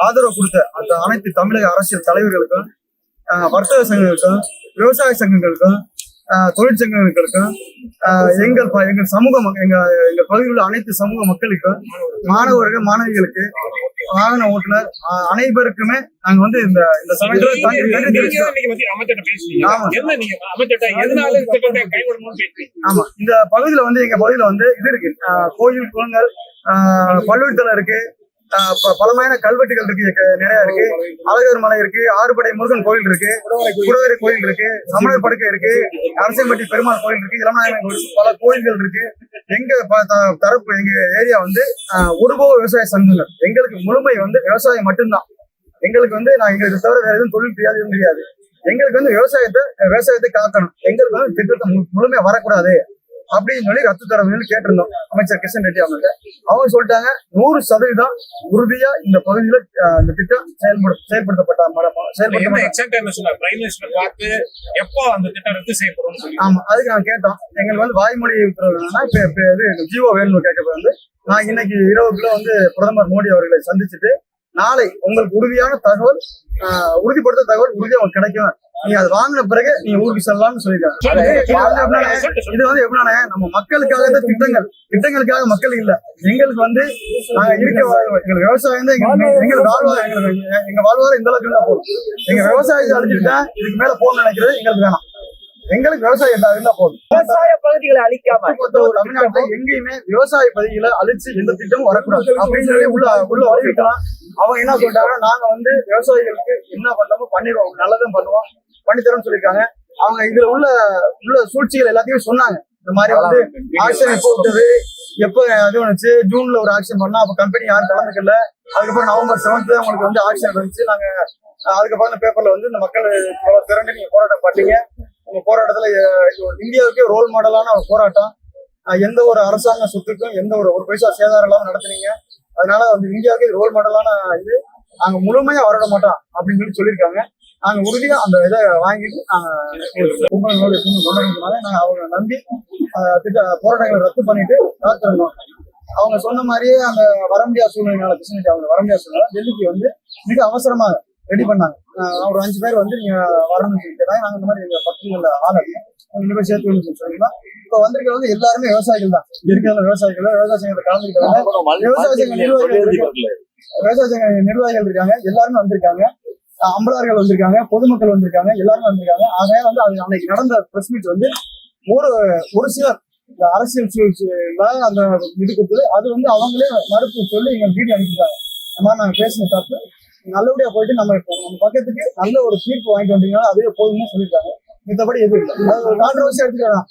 ஆதரவு கொடுத்த அந்த அனைத்து தமிழக அரசியல் தலைவர்களுக்கும் வர்த்தக சங்கங்களுக்கும் விவசாய சங்கங்களுக்கும் தொழிற்சங்கங்களுக்கும் எங்கள் எங்கள் சமூக எங்க எங்க பகுதியில் உள்ள அனைத்து சமூக மக்களுக்கும் மாணவர்கள் மாணவிகளுக்கு வாகன ஓட்டுநர் அனைவருக்குமே நாங்க வந்து இந்த இந்த. ஆமா. இந்த பகுதியில வந்து எங்க பகுதியில வந்து இது இருக்கு. கோயில் குளங்கள் ஆஹ் பல்வெடுத்தலை இருக்கு. பழமையான கல்வெட்டுகள் இருக்கு நிறைய இருக்கு. அழகர் மலை இருக்கு ஆறுபடை முருகன் கோயில் இருக்கு குடவரை கோயில் இருக்கு சமணர் படுக்கை இருக்கு அரசியம்பட்டி பெருமாள் கோயில் இருக்கு இளமநாயகன் கோயில் பல கோயில்கள் இருக்கு. எங்க ப- த- தரப்பு எங்க ஏரியா வந்து ஆஹ் ஒருபோக விவசாய சங்கங்கள். எங்களுக்கு முழுமை வந்து விவசாயம் மட்டும்தான். எங்களுக்கு வந்து நான் எங்களுக்கு தவிர வேற எதுவும் தொழில் தெரியாது எதுவும் தெரியாது. எங்களுக்கு வந்து விவசாயத்தை விவசாயத்தை காக்கணும். எங்களுக்கு வந்து திட்டத்தை முழுமையா வரக்கூடாது. அப்படின்னு சொல்லி ரத்து தரவுகள் கேட்டிருந்தோம். அமைச்சர் கிஷன் ரெட்டி அவங்கள்ட்ட அவங்க சொல்லிட்டாங்க நூறு சதவீதம் உறுதியா இந்த பகுதியில இந்த திட்டம் செயல்படு செயல்படுத்தப்பட்ட எப்போ அந்த திட்டம் ரத்து செய்யப்படும்னு சொல்லி. ஆமா அதுக்கு நான் கேட்டோம். எங்களுக்கு வந்து வாய்மொழி இது ஜீவோ வேணும்னு கேட்கப்ப வந்து நான் இன்னைக்கு இரவுக்குள்ள வந்து பிரதமர் மோடி அவர்களை சந்திச்சுட்டு நாளை உங்களுக்கு உறுதியான தகவல் உறுதிப்படுத்த தகவல் உறுதியா உங்களுக்கு கிடைக்கும். நீங்க அது வாங்கின பிறகு நீங்க ஊருக்கு செல்லலாம்னு சொல்லிருக்காங்க இது வந்து எப்படின்னா, எப்படின்னா நம்ம மக்களுக்காக தான் திட்டங்கள். திட்டங்களுக்காக மக்கள் இல்ல. எங்களுக்கு வந்து நாங்க இருக்க எங்களுக்கு விவசாயம் தான் எங்க எங்க வாழ்வாதாரம் எங்களுக்கு எங்க வாழ்வாதாரம் இந்த அளவுக்கு இருந்தா போதும். எங்க விவசாயத்தை அழிஞ்சுட்டா இதுக்கு மேல போகணும்னு நினைக்கிறது எங்களுக்கு வேணாம். எங்களுக்கு விவசாயம் இருந்தா இருந்தா போதும். விவசாய பகுதிகளை அழிக்காம. தமிழ்நாட்டுல எங்கேயுமே விவசாய பகுதிகளை அழிச்சு எந்த திட்டமும் வரக்கூடாது. அப்படின்னு சொல்லி உள்ள உள்ள வலியுறுத்தலாம் அவங்க என்ன சொல்லிட்டாங்கன்னா நாங்க வந்து விவசாயிகளுக்கு என்ன பண்ணமோ பண்ணிடுவோம். நல்லதும் பண்ணுவோம். பண்ணித்தரோம்னு சொல்லியிருக்காங்க. அவங்க இதுல உள்ள உள்ள சூழ்ச்சிகள் எல்லாத்தையும் சொன்னாங்க. இந்த மாதிரி வந்து ஆக்ஷன் எப்போ விட்டது எப்போ அது வந்துச்சு? ஜூன்ல ஒரு ஆக்ஷன் பண்ணா அப்ப கம்பெனி யாரும் கலந்துக்கல. அதுக்கப்புறம் நவம்பர் செவன்த் உங்களுக்கு வந்து ஆக்ஷன் இருந்துச்சு நாங்க அதுக்கப்புறம் பேப்பர்ல வந்து இந்த மக்கள் இவ்வளவு திரண்டு நீங்க போராட்டம் பண்ணீங்க. உங்க போராட்டத்துல இந்தியாவுக்கே ரோல் மாடலான ஒரு போராட்டம். எந்த ஒரு அரசாங்க சொத்துக்கும் எந்த ஒரு ஒரு பைசா சேதாரம் இல்லாம நடத்துனீங்க. அதனால வந்து இந்தியாவுக்கு ரோல் மாடலான இது. நாங்க முழுமையா வரவிட மாட்டோம் அப்படின்னு சொல்லி சொல்லியிருக்காங்க. நாங்க உறுதியா அந்த இதை வாங்கிட்டு நோய் கொண்டாடுறதுனால நாங்க அவங்க நம்பி திட்ட போராட்டங்களை ரத்து பண்ணிட்டு காத்திருந்தோம். அவங்க சொன்ன மாதிரியே அந்த வர முடியாத சூழ்நிலைனால கிருஷ்ணகிரி அவங்க வர முடியாத சூழ்நிலை டெல்லிக்கு வந்து மிக அவசரமாக ரெடி பண்ணாங்க. ஒரு அஞ்சு பேர் வந்து நீங்க வரணும்னு சொல்லி கேட்டாங்க நாங்க இந்த மாதிரி எங்க பத்திரிகையில ஆள் அதிகம் ரெண்டு பேர் சேர்த்து சொல்லி சொல்லியிருந்தோம் இப்போ வந்திருக்கிறது வந்து எல்லாருமே விவசாயிகள் தான். இருக்கிற விவசாயிகள் விவசாய சங்கத்தை கலந்துக்கிட்டாங்க விவசாய சங்க நிர்வாகிகள். விவசாய சங்க நிர்வாகிகள் இருக்காங்க. எல்லாருமே வந்திருக்காங்க. அம்பலார்கள் வந்திருக்காங்க பொதுமக்கள் வந்திருக்காங்க எல்லாருமே வந்திருக்காங்க. ஆகையால வந்து அது அன்னைக்கு நடந்த பிரஸ் மீட் வந்து ஒரு ஒரு சிலர் இந்த அரசியல் சூழ்ச்சியில அந்த இது கொடுத்தது. அது வந்து அவங்களே மறுப்பு சொல்லி எங்க வீடியோ அனுப்பிட்டாங்க இந்த மாதிரி நாங்க பேசின தப்பு. நல்லபடியா போயிட்டு நம்ம இப்போ நம்ம பக்கத்துக்கு நல்ல ஒரு தீர்ப்பு வாங்கிட்டு வந்தீங்கன்னா அதுவே போதும்னு சொல்லியிருக்காங்க. மித்தபடி எதுவும் இல்லை. ஒரு கான்ட்ரவர்சி எடுத்துக்கலாம்.